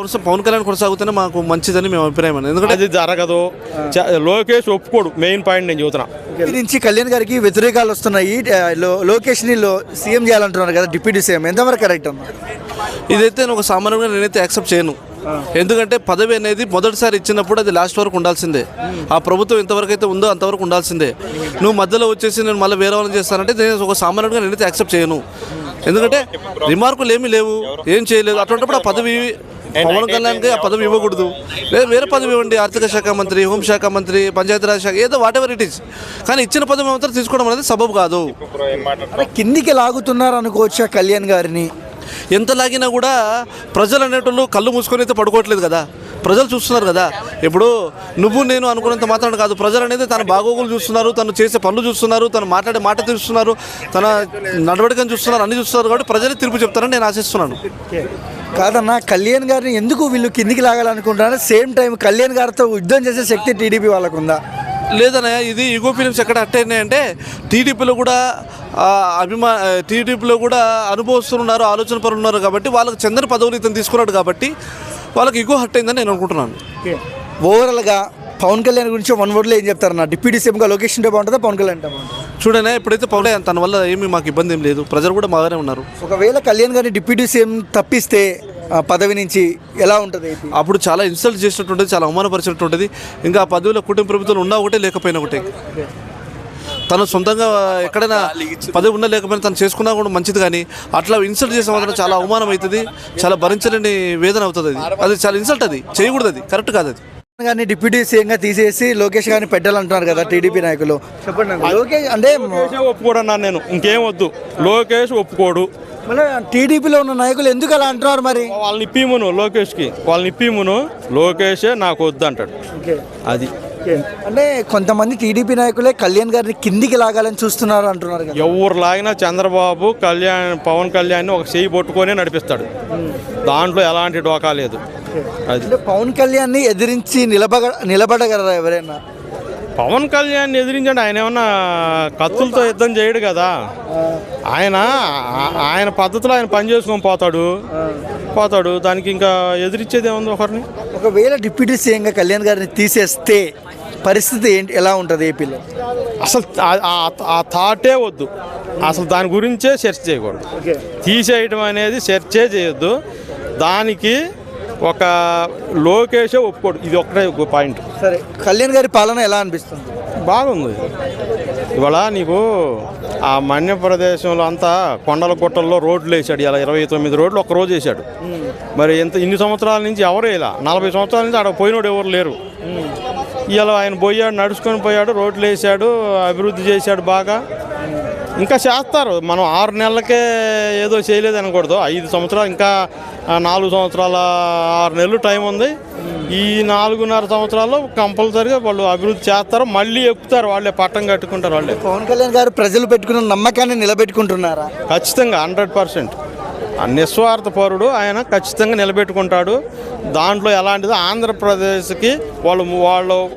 కొనసా- పవన్ కళ్యాణ్ కొనసాగుతూనే మాకు మంచిదని మేము అభిప్రాయం అండి ఎందుకంటే అది జరగదు. చ- లోకేష్ ఒప్పుకోడు. మెయిన్ పాయింట్ నేను చెబుతున్నా. టీడీపీ నుంచి కళ్యాణ్ గారికి వ్యతిరేకాలు వస్తున్నాయి. లోకేష్ని సీఎం చేయాలంటున్నారు కదా డిప్యూటీ సీఎం. ఎంతవరకు కరెక్ట్ అమ్మా? ఇదైతే నేను ఒక సామాన్యంగా నేనైతే యాక్సెప్ట్ చేయను. ఎందుకంటే పదవి అనేది మొదటిసారి ఇచ్చినప్పుడు అది లాస్ట్ వరకు ఉండాల్సిందే. ఆ ప్రభుత్వం ఎంతవరకు అయితే ఉందో అంతవరకు ఉండాల్సిందే. నువ్వు మధ్యలో వచ్చేసి నేను మళ్ళీ వేరే వాళ్ళని చేస్తానంటే నేను ఒక సామాన్యంగా నేనైతే యాక్సెప్ట్ చేయను. ఎందుకంటే రిమార్కులు ఏమీ లేవు. ఏం చేయలేదు. అటువంటిప్పుడు ఆ పదవి పవన్ కళ్యాణ్కి ఆ పదవి ఇవ్వకూడదు. లేదా వేరే పదవి ఇవ్వండి ఆర్థిక శాఖ మంత్రి హోంశాఖ మంత్రి పంచాయతీరాజ్ శాఖ ఏదో వాట్ ఎవర్ ఇట్ ఈస్ కానీ ఇచ్చిన పదవి మాత్రం తీసుకోవడం అనేది సబబు కాదు. కిందికి లాగుతున్నారు అనుకోవచ్చా కళ్యాణ్ గారిని. ఎంత లాగినా కూడా ప్రజలు అనేటోళ్ళు కళ్ళు మూసుకొని అయితే పడుకోవట్లేదు కదా. ప్రజలు చూస్తున్నారు కదా. ఇప్పుడు నువ్వు నేను అనుకున్నంత మాత్రం కాదు. ప్రజలు అనేది తన బాగోగులు చూస్తున్నారు తను చేసే పనులు చూస్తున్నారు తను మాట్లాడే మాట చూస్తున్నారు తన నడవడికను చూస్తున్నారు అన్ని చూస్తున్నారు కాబట్టి ప్రజలే తీర్పు చెప్తారని నేను ఆశిస్తున్నాను. కాదన్నా కళ్యాణ్ గారిని ఎందుకు వీళ్ళు కిందికి లాగాలనుకుంటున్నారు సేమ్ టైం కళ్యాణ్ గారితో యుద్ధం చేసే శక్తి టీడీపీ వాళ్ళకు ఉందా లేదన్నయ్య ఇది ఈగో ఫిలిమ్స్ ఎక్కడ అంటే టీడీపీలో కూడా అభిమా టీడీపీలో కూడా అనుభవిస్తున్నారు ఆలోచన పరులు ఉన్నారు కాబట్టి వాళ్ళకి చెందని పదవులు ఇతను తీసుకున్నాడు కాబట్టి వాళ్ళకి ఈగో హట్ అయిందని నేను అనుకుంటున్నాను. ఓవరాల్గా పవన్ కళ్యాణ్ గురించి వన్ వర్డ్లో ఏం చెప్తారన్న? డిప్యూటీ సీఎంగా లోకేష్ ఉంటే బాగుంటుందా? పవన్ కళ్యాణ్ బాగుంటుందా? చూడనే ఇప్పుడైతే పవన్ తన వల్ల ఏమీ మాకు ఇబ్బంది ఏం లేదు. ప్రజలు కూడా బాగానే ఉన్నారు. ఒకవేళ కళ్యాణ్ గారిని డిప్యూటీ సీఎం తప్పిస్తే పదవి నుంచి ఎలా ఉంటుంది? అప్పుడు చాలా ఇన్సల్ట్ చేసినట్టుంటుంది చాలా అవమానపరిచినట్టు ఉంటుంది ఇంకా ఆ పదవిలో కుటుంబ ప్రభుత్వం ఉన్నా ఒకటే లేకపోయినా ఒకటే. తను సొంతంగా ఎక్కడైనా పదవి ఉన్నా లేకపోయినా తను చేసుకున్నా కూడా మంచిది కానీ అట్లా ఇన్సల్ట్ చేసే మాత్రం చాలా అవమానం అవుతుంది చాలా భరించలేని వేదన అవుతుంది అది. అది చాలా ఇన్సల్ట్ అది చేయకూడదు అది కరెక్ట్ కాదు అది. గారిని డిప్యూటీ సీఎంగా తీసేసి లోకేష్ గారిని పెట్టాలంటున్నారు కదా టీడీపీ నాయకులు. చెప్పండి. లోకేష్ అంటే లోకేష్ ఒప్పుకోడు అన్నాను నేను ఇంకేం వద్దు. లోకేష్ ఒప్పుకోడు. మళ్ళీ టీడీపీలో ఉన్న నాయకులు ఎందుకు అలా అంటున్నారు మరి? వాళ్ళని ఇప్పిమును లోకేష్కి. వాళ్ళని ఇప్పిమును లోకేషే నాకు వద్దు అంటాడు అది. అంటే కొంతమంది టీడీపీ నాయకులే కళ్యాణ్ గారిని కిందికి లాగాలని చూస్తున్నారు అంటున్నారు కదా. ఎవరు లాగినా చంద్రబాబు కళ్యాణ్ పవన్ కళ్యాణ్ ఒక చేయి పట్టుకొని నడిపిస్తాడు. దాంట్లో ఎలాంటి డోకా లేదు. అది. అంటే పవన్ కళ్యాణ్ని ఎదిరించి నిలబడ నిలబడగలరా ఎవరైనా? పవన్ కళ్యాణ్ ఎదిరించండి. ఆయన ఏమన్నా కత్తులతో యుద్ధం చేయడు కదా. ఆయన ఆయన పద్ధతిలో ఆయన పని చేసుకొని పోతాడు. పోతాడు. దానికి ఇంకా ఎదిరించేది ఏముంది ఒకరిని? ఒకవేళ డిప్యూటీ సీఎంగా కళ్యాణ్ గారిని తీసేస్తే పరిస్థితి ఏంటి? ఎలా ఉంటుంది ఏపీలో? అసలు ఆ- థాటే వద్దు. అసలు దాని గురించే సెర్చ్ చేయకూడదు. తీసేయడం అనేది సెర్చే చేయొద్దు. దానికి ఒక లోకేషే ఒప్పుకోడు. ఇది ఒకటే ఒక పాయింట్. సరే కళ్యాణ్ గారి పాలన ఎలా అనిపిస్తుంది? బాగుంది. ఇవాళ నీకు ఆ మన్య ప్రదేశంలో అంతా కొండల గుట్టల్లో రోడ్లు వేసాడు ఇలా ఇరవై తొమ్మిది రోడ్లు ఒక రోజు వేసాడు మరి ఇంత ఇన్ని సంవత్సరాల నుంచి ఎవరు ఇలా నలభై సంవత్సరాల నుంచి ఆడ పోయినోడు ఎవరు లేరు. ఇలా ఆయన పోయాడు నడుచుకొని పోయాడు రోడ్లు వేసాడు అభివృద్ధి చేశాడు బాగా. ఇంకా చేస్తారు. మనం ఆరు నెలలకే ఏదో చేయలేదు అనకూడదు. ఐదు సంవత్సరాలు ఇంకా నాలుగు సంవత్సరాల ఆరు నెలలు టైం ఉంది. ఈ నాలుగున్నర సంవత్సరాల్లో కంపల్సరీగా వాళ్ళు అభివృద్ధి చేస్తారు. మళ్ళీ ఎక్కుతారు. వాళ్ళే పట్టం కట్టుకుంటారు వాళ్ళే. పవన్ కళ్యాణ్ గారు ప్రజలు పెట్టుకున్న నమ్మకాన్ని నిలబెట్టుకుంటున్నారా? ఖచ్చితంగా హండ్రెడ్ పర్సెంట్. నిస్వార్థ పరుడు ఆయన ఖచ్చితంగా నిలబెట్టుకుంటాడు. దాంట్లో ఎలాంటిది ఆంధ్రప్రదేశ్కి వాళ్ళు వాళ్ళు